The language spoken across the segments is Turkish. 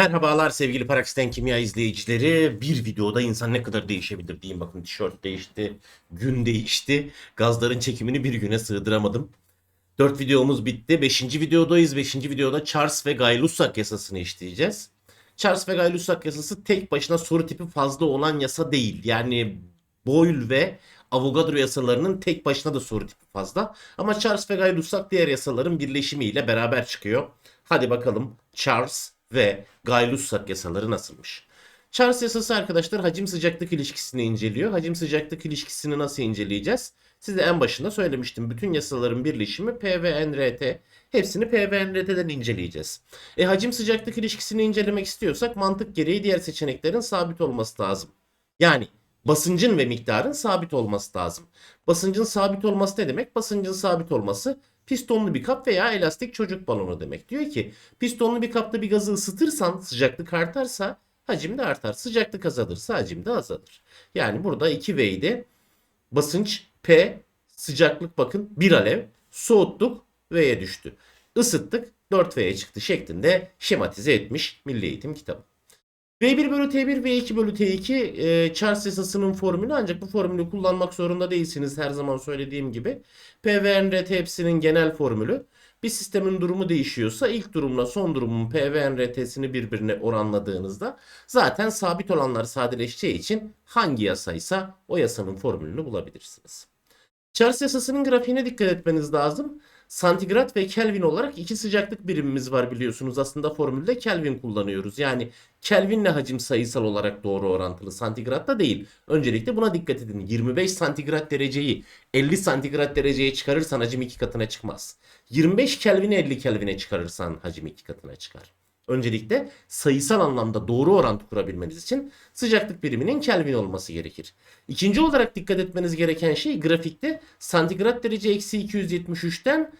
Merhabalar sevgili Parakisten Kimya izleyicileri. Bir videoda insan ne kadar değişebilir diyeyim. Bakın tişört değişti, gün değişti. Gazların çekimini bir güne sığdıramadım. 4 videomuz bitti. 5. videodayız. 5. videoda Charles ve Gay-Lussac yasasını işleyeceğiz. Charles ve Gay-Lussac yasası tek başına soru tipi fazla olan yasa değil. Yani Boyle ve Avogadro yasalarının tek başına da soru tipi fazla. Ama Charles ve Gay-Lussac diğer yasaların birleşimiyle beraber çıkıyor. Hadi bakalım Charles ve Gay-Lussac yasaları nasılmış? Charles yasası arkadaşlar hacim sıcaklık ilişkisini inceliyor. Hacim sıcaklık ilişkisini nasıl inceleyeceğiz? Size en başında söylemiştim. Bütün yasaların birleşimi P ve NRT. Hepsini P ve NRT'den inceleyeceğiz. E hacim sıcaklık ilişkisini incelemek istiyorsak mantık gereği diğer seçeneklerin sabit olması lazım. Yani basıncın ve miktarın sabit olması lazım. Basıncın sabit olması ne demek? Basıncın sabit olması pistonlu bir kap veya elastik çocuk balonu demek. Diyor ki pistonlu bir kapta bir gazı ısıtırsan sıcaklık artarsa hacim de artar. Sıcaklık azalırsa hacim de azalır. Yani burada 2V'ydi. Basınç P, sıcaklık bakın 1 alev, soğuttuk V'ye düştü. Isıttık 4V'ye çıktı şeklinde şematize etmiş Milli Eğitim kitabı. V1 bölü T1 V2 bölü T2 e, Charles yasasının formülü ancak bu formülü kullanmak zorunda değilsiniz her zaman söylediğim gibi. P ve NRT hepsinin genel formülü. Bir sistemin durumu değişiyorsa ilk durumla son durumun P ve NRT'sini birbirine oranladığınızda zaten sabit olanlar sadeleşeceği için hangi yasaysa o yasanın formülünü bulabilirsiniz. Charles yasasının grafiğine dikkat etmeniz lazım. Santigrat ve Kelvin olarak iki sıcaklık birimimiz var biliyorsunuz. Aslında formülde Kelvin kullanıyoruz. Yani Kelvinle hacim sayısal olarak doğru orantılı. Santigratla değil. Öncelikle buna dikkat edin. 25 santigrat dereceyi 50 santigrat dereceye çıkarırsan hacim iki katına çıkmaz. 25 Kelvin'i 50 Kelvin'e çıkarırsan hacim iki katına çıkar. Öncelikle sayısal anlamda doğru orantı kurabilmeniz için sıcaklık biriminin Kelvin olması gerekir. İkinci olarak dikkat etmeniz gereken şey grafikte santigrat derece eksi 273'ten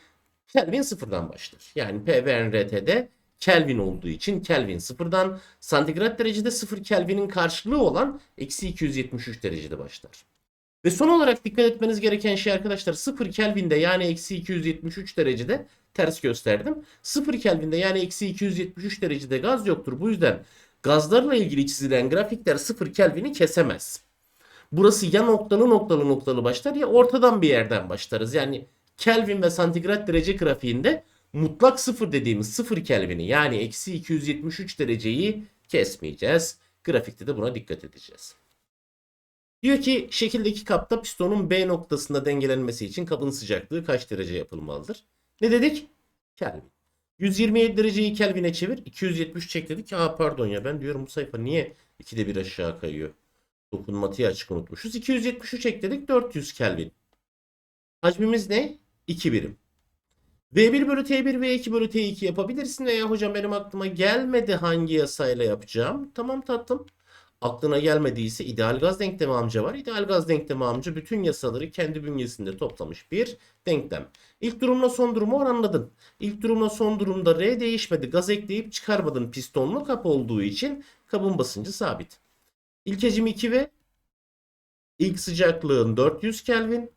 Kelvin sıfırdan başlar. Yani P ve NRT'de Kelvin olduğu için Kelvin sıfırdan santigrat derecede 0 Kelvin'in karşılığı olan eksi 273 derecede başlar. Ve son olarak dikkat etmeniz gereken şey arkadaşlar 0 Kelvin'de yani eksi 273 derecede ters gösterdim. 0 Kelvin'de yani eksi 273 derecede gaz yoktur. Bu yüzden gazlarla ilgili çizilen grafikler 0 Kelvin'i kesemez. Burası ya noktalı noktalı noktalı başlar ya ortadan bir yerden başlarız. Yani Kelvin ve santigrat derece grafiğinde mutlak sıfır dediğimiz 0 Kelvin'i yani eksi 273 dereceyi kesmeyeceğiz. Grafikte de buna dikkat edeceğiz. Diyor ki şekildeki kapta pistonun B noktasında dengelenmesi için kabın sıcaklığı kaç derece yapılmalıdır? Ne dedik? Kelvin. 127 dereceyi Kelvin'e çevir. 270 çek dedik. Aa pardon ya ben diyorum bu sayfa niye 2'de bir aşağı kayıyor? Dokunmatiği açık unutmuşuz. 273 ekledik 400 Kelvin. Hacmimiz ne? 2 birim. V1 bölü T1 V2 bölü T2 yapabilirsin veya hocam benim aklıma gelmedi hangi yasayla yapacağım. Tamam tatlım. Aklına gelmediyse ideal gaz denklemi amca var. İdeal gaz denklemi amca bütün yasaları kendi bünyesinde toplamış bir denklem. İlk durumla son durumu oranladın. İlk durumla son durumda R değişmedi. Gaz ekleyip çıkarmadın. Pistonlu kap olduğu için kabın basıncı sabit. İlk hacim 2 ve ilk sıcaklığın 400 Kelvin.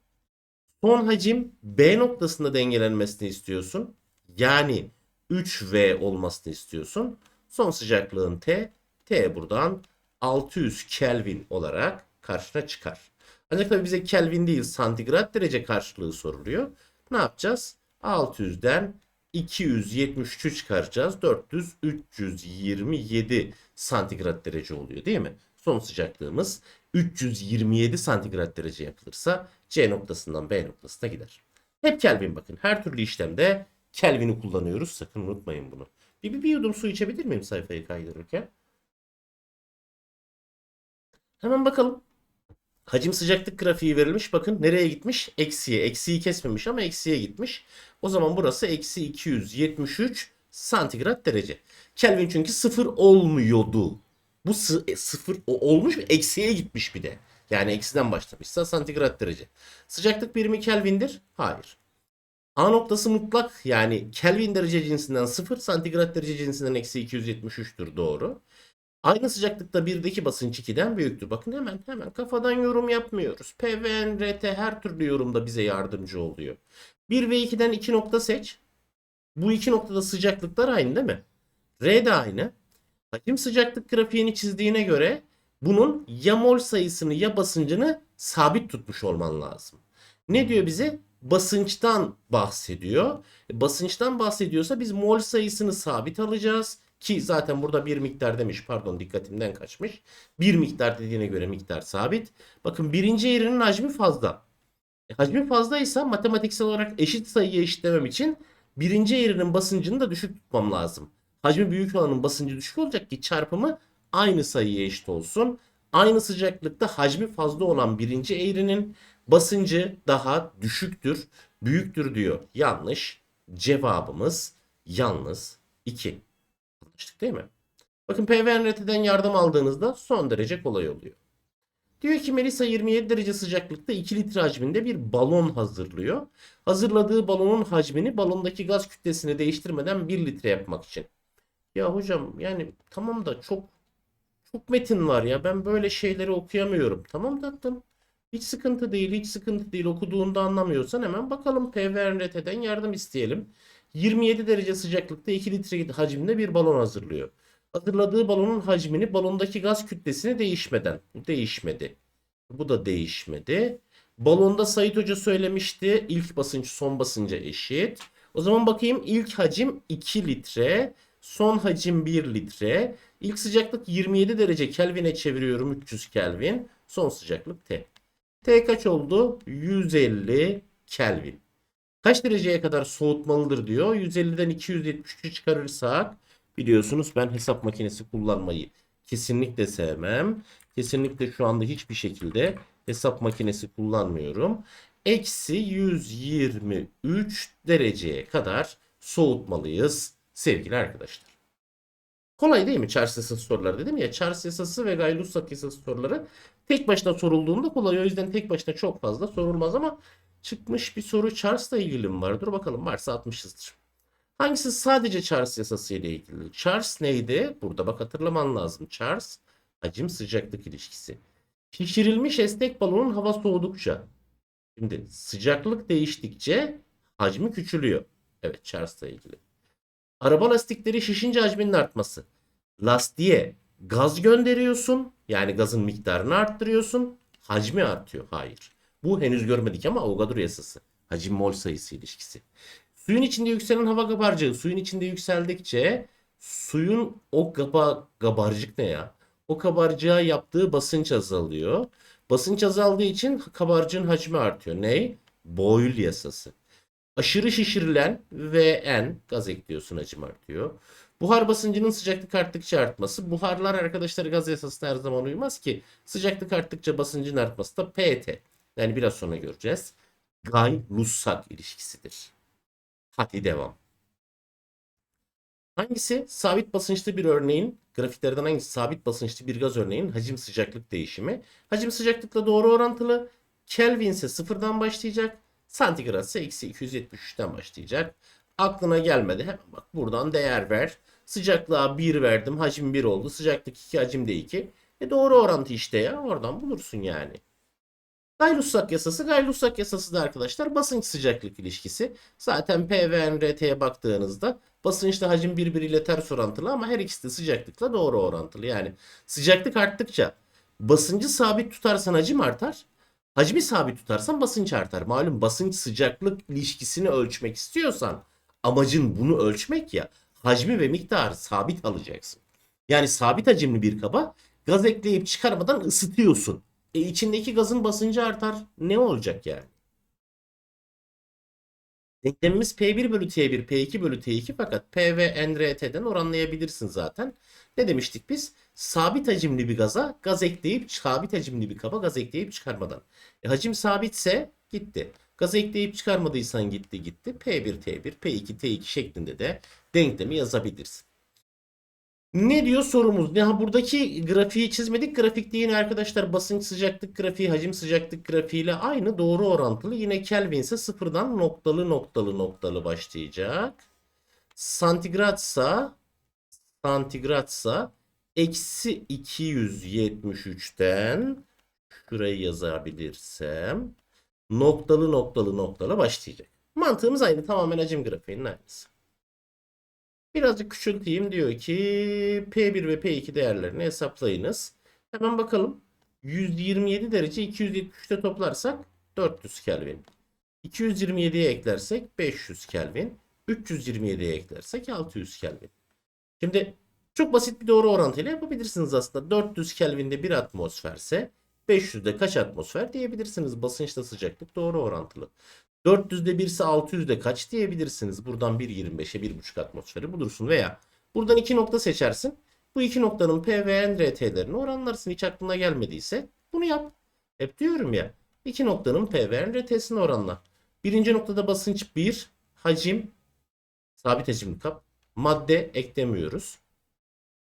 Son hacim B noktasında dengelenmesini istiyorsun. Yani 3V olmasını istiyorsun. Son sıcaklığın T. T buradan 600 Kelvin olarak karşına çıkar. Ancak tabii bize Kelvin değil santigrat derece karşılığı soruluyor. Ne yapacağız? 600'den 273 çıkaracağız. 400 327 santigrat derece oluyor değil mi? Son sıcaklığımız 327 santigrat derece yapılırsa C noktasından B noktasına gider. Hep Kelvin bakın. Her türlü işlemde Kelvin'i kullanıyoruz. Sakın unutmayın bunu. Bir, bir, bir yudum su içebilir miyim sayfayı kaydırırken? Hemen bakalım. Hacim sıcaklık grafiği verilmiş. Bakın nereye gitmiş? Eksiye. Eksiyi kesmemiş ama eksiye gitmiş. O zaman burası eksi 273 santigrat derece. Kelvin çünkü sıfır olmuyordu. Bu e, sıfır olmuş ve eksiye gitmiş bir de. Yani eksiden başlamışsa santigrat derece. Sıcaklık birimi Kelvin'dir? Hayır. A noktası mutlak yani Kelvin derece cinsinden 0, santigrat derece cinsinden eksi 273'tür doğru. Aynı sıcaklıkta 1'deki basınç 2'den büyüktür. Bakın hemen hemen kafadan yorum yapmıyoruz. P ve her türlü yorumda bize yardımcı oluyor. 1 ve 2'den 2 nokta seç. Bu iki noktada sıcaklıklar aynı değil mi? R de aynı. Hacim sıcaklık grafiğini çizdiğine göre bunun ya mol sayısını ya basıncını sabit tutmuş olman lazım. Ne diyor bize? Basınçtan bahsediyor. E, basınçtan bahsediyorsa biz mol sayısını sabit alacağız. Ki zaten burada bir miktar demiş. Pardon dikkatimden kaçmış. Bir miktar dediğine göre miktar sabit. Bakın birinci eğrinin hacmi fazla. E, hacmi fazlaysa matematiksel olarak eşit sayıya eşitlemem için birinci eğrinin basıncını da düşük tutmam lazım. Hacmi büyük olanın basıncı düşük olacak ki çarpımı aynı sayıya eşit olsun. Aynı sıcaklıkta hacmi fazla olan birinci eğrinin basıncı daha düşüktür, büyüktür diyor. Yanlış. Cevabımız yalnız 2. Anlaştık değil mi? Bakın PVNRT'den yardım aldığınızda son derece kolay oluyor. Diyor ki Melisa 27 derece sıcaklıkta 2 litre hacminde bir balon hazırlıyor. Hazırladığı balonun hacmini balondaki gaz kütlesini değiştirmeden 1 litre yapmak için. Ya hocam yani tamam da çok çok metin var ya ben böyle şeyleri okuyamıyorum. Tamam tatlım. Hiç sıkıntı değil, hiç sıkıntı değil. Okuduğunda anlamıyorsan hemen bakalım PVRT'den yardım isteyelim. 27 derece sıcaklıkta 2 litre hacminde bir balon hazırlıyor. Hazırladığı balonun hacmini balondaki gaz kütlesini değişmeden. Değişmedi. Bu da değişmedi. Balonda Sait Hoca söylemişti. İlk basınç son basınca eşit. O zaman bakayım ilk hacim 2 litre. Son hacim 1 litre. İlk sıcaklık 27 derece Kelvin'e çeviriyorum 300 Kelvin. Son sıcaklık T. T kaç oldu? 150 Kelvin. Kaç dereceye kadar soğutmalıdır diyor. 150'den 273'ü çıkarırsak biliyorsunuz ben hesap makinesi kullanmayı kesinlikle sevmem. Kesinlikle şu anda hiçbir şekilde hesap makinesi kullanmıyorum. Eksi 123 dereceye kadar soğutmalıyız sevgili arkadaşlar. Kolay değil mi Charles yasası soruları dedim ya. Charles yasası ve Gay-Lussac yasası soruları tek başına sorulduğunda kolay. O yüzden tek başına çok fazla sorulmaz ama çıkmış bir soru Charles'la ilgili mi var? Dur bakalım varsa atmışızdır. Hangisi sadece Charles yasası ile ilgili? Charles neydi? Burada bak hatırlaman lazım. Charles hacim sıcaklık ilişkisi. Şişirilmiş esnek balonun hava soğudukça. Şimdi sıcaklık değiştikçe hacmi küçülüyor. Evet Charles'la ilgili. Araba lastikleri şişince hacminin artması. Lastiğe gaz gönderiyorsun. Yani gazın miktarını arttırıyorsun. Hacmi artıyor. Hayır. Bu henüz görmedik ama Avogadro yasası. Hacim mol sayısı ilişkisi. Suyun içinde yükselen hava kabarcığı suyun içinde yükseldikçe suyun o kaba, kabarcık ne ya? O kabarcığa yaptığı basınç azalıyor. Basınç azaldığı için kabarcığın hacmi artıyor. Ney? Boyle yasası. Aşırı şişirilen VN gaz ekliyorsun hacim artıyor. Buhar basıncının sıcaklık arttıkça artması. Buharlar arkadaşlar gaz yasasına her zaman uymaz ki. Sıcaklık arttıkça basıncın artması da PT. Yani biraz sonra göreceğiz. Gay-Lussac ilişkisidir. Hadi devam. Hangisi sabit basınçlı bir örneğin, grafiklerden hangisi sabit basınçlı bir gaz örneğin hacim sıcaklık değişimi? Hacim sıcaklıkla doğru orantılı. Kelvin ise sıfırdan başlayacak. Santigrat ise eksi 273'ten başlayacak. Aklına gelmedi. Hemen bak buradan değer ver. Sıcaklığa 1 verdim. Hacim 1 oldu. Sıcaklık 2, hacim de 2. E doğru orantı işte ya. Oradan bulursun yani. Gay-Lussac yasası. Gay-Lussac yasası da arkadaşlar basınç sıcaklık ilişkisi. Zaten P baktığınızda basınçla hacim birbiriyle ters orantılı ama her ikisi de sıcaklıkla doğru orantılı. Yani sıcaklık arttıkça basıncı sabit tutarsan hacim artar. Hacmi sabit tutarsan basınç artar. Malum basınç sıcaklık ilişkisini ölçmek istiyorsan amacın bunu ölçmek ya hacmi ve miktarı sabit alacaksın. Yani sabit hacimli bir kaba gaz ekleyip çıkarmadan ısıtıyorsun. E içindeki gazın basıncı artar. Ne olacak yani? Denklemimiz P1 bölü T1, P2 bölü T2 fakat P ve NRT'den oranlayabilirsin zaten. Ne demiştik biz? Sabit hacimli bir gaza gaz ekleyip sabit hacimli bir kaba gaz ekleyip çıkarmadan. E, hacim sabitse gitti. Gaz ekleyip çıkarmadıysan gitti gitti. P1 T1, P2 T2 şeklinde de denklemi yazabilirsin. Ne diyor sorumuz? Ha buradaki grafiği çizmedik. Grafikte yine arkadaşlar basınç sıcaklık grafiği, hacim sıcaklık grafiği ile aynı doğru orantılı. Yine Kelvin ise sıfırdan noktalı noktalı noktalı başlayacak. Santigratsa santigratsa eksi 273'ten şurayı yazabilirsem noktalı noktalı noktalı başlayacak. Mantığımız aynı. Tamamen hacim grafiğinin aynısı. Birazcık küçülteyim diyor ki P1 ve P2 değerlerini hesaplayınız. Hemen bakalım. 127 derece 273'te toplarsak 400 Kelvin. 227'ye eklersek 500 Kelvin. 327'ye eklersek 600 Kelvin. Şimdi çok basit bir doğru orantıyla yapabilirsiniz aslında. 400 Kelvin'de bir atmosferse 500'de kaç atmosfer diyebilirsiniz. Basınçla sıcaklık doğru orantılı. 400'de 1 ise 600'de kaç diyebilirsiniz. Buradan 1.25'e 1.5 atmosferi bulursun. Veya buradan iki nokta seçersin. Bu iki noktanın P ve N RT'lerini oranlarsın. Hiç aklına gelmediyse bunu yap. Hep diyorum ya. iki noktanın P ve N RT'sini oranla. Birinci noktada basınç 1, hacim, sabit hacimli kap, madde eklemiyoruz.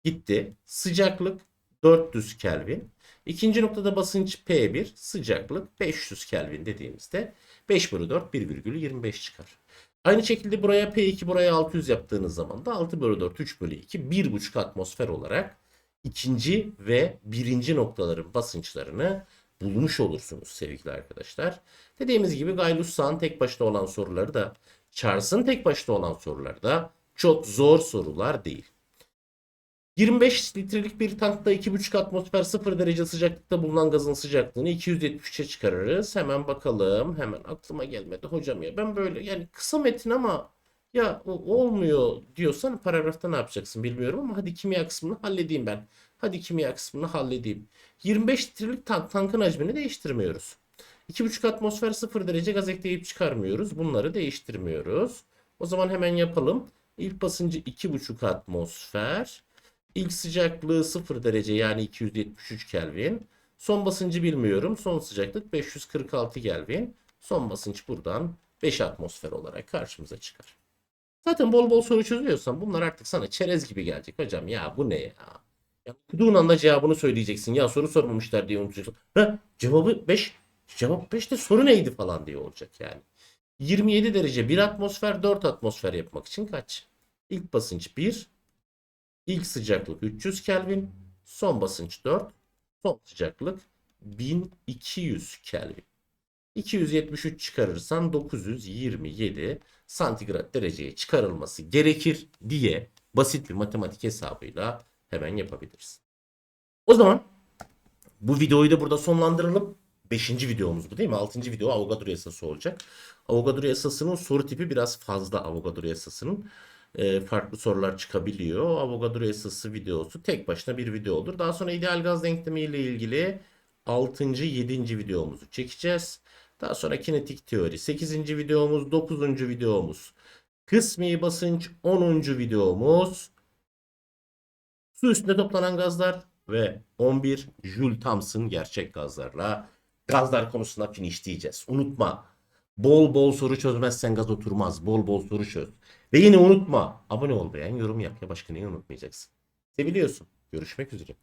Gitti. Sıcaklık 400 Kelvin. İkinci noktada basınç P1, sıcaklık 500 Kelvin dediğimizde 5 bölü 4 1,25 çıkar. Aynı şekilde buraya P2 buraya 600 yaptığınız zaman da 6 bölü 4 3 bölü 2 1,5 atmosfer olarak ikinci ve birinci noktaların basınçlarını bulmuş olursunuz sevgili arkadaşlar. Dediğimiz gibi Gay-Lussak'ın tek başına olan soruları da Charles'ın tek başına olan soruları da çok zor sorular değil. 25 litrelik bir tankta 2,5 atmosfer 0 derece sıcaklıkta bulunan gazın sıcaklığını 273'e çıkarırız. Hemen bakalım. Hemen aklıma gelmedi hocam ya. Ben böyle yani kısa metin ama ya olmuyor diyorsan paragrafta ne yapacaksın bilmiyorum ama hadi kimya kısmını halledeyim ben. Hadi kimya kısmını halledeyim. 25 litrelik tank, tankın hacmini değiştirmiyoruz. 2,5 atmosfer 0 derece gaz ekleyip çıkarmıyoruz. Bunları değiştirmiyoruz. O zaman hemen yapalım. İlk basıncı 2,5 atmosfer. İlk sıcaklığı 0 derece yani 273 Kelvin. Son basıncı bilmiyorum. Son sıcaklık 546 Kelvin. Son basınç buradan 5 atmosfer olarak karşımıza çıkar. Zaten bol bol soru çözüyorsan bunlar artık sana çerez gibi gelecek. Hocam ya bu ne ya? Ya okuduğun anda cevabını söyleyeceksin. Ya soru sormamışlar diye unutacaksın. Ha, cevabı 5. Cevap 5'te soru neydi falan diye olacak yani. 27 derece 1 atmosfer 4 atmosfer yapmak için kaç? İlk basınç 1. İlk sıcaklık 300 Kelvin. Son basınç 4. Son sıcaklık 1200 Kelvin. 273 çıkarırsan 927 santigrat dereceye çıkarılması gerekir diye basit bir matematik hesabıyla hemen yapabiliriz. O zaman bu videoyu da burada sonlandıralım. Beşinci videomuz bu değil mi? Altıncı video Avogadro yasası olacak. Avogadro yasasının soru tipi biraz fazla Avogadro yasasının. Ee, farklı sorular çıkabiliyor. Avogadro yasası videosu tek başına bir video olur. Daha sonra ideal gaz denklemi ile ilgili 6. 7. videomuzu çekeceğiz. Daha sonra kinetik teori 8. videomuz, 9. videomuz. Kısmi basınç 10. videomuz. Su üstünde toplanan gazlar ve 11 Joule Thomson gerçek gazlarla gazlar konusunda finişleyeceğiz. Unutma. Bol bol soru çözmezsen gaz oturmaz. Bol bol soru çöz. Ve yine unutma. Abone ol beğen, yorum yap ya başka neyi unutmayacaksın. Seviliyorsun. Görüşmek üzere.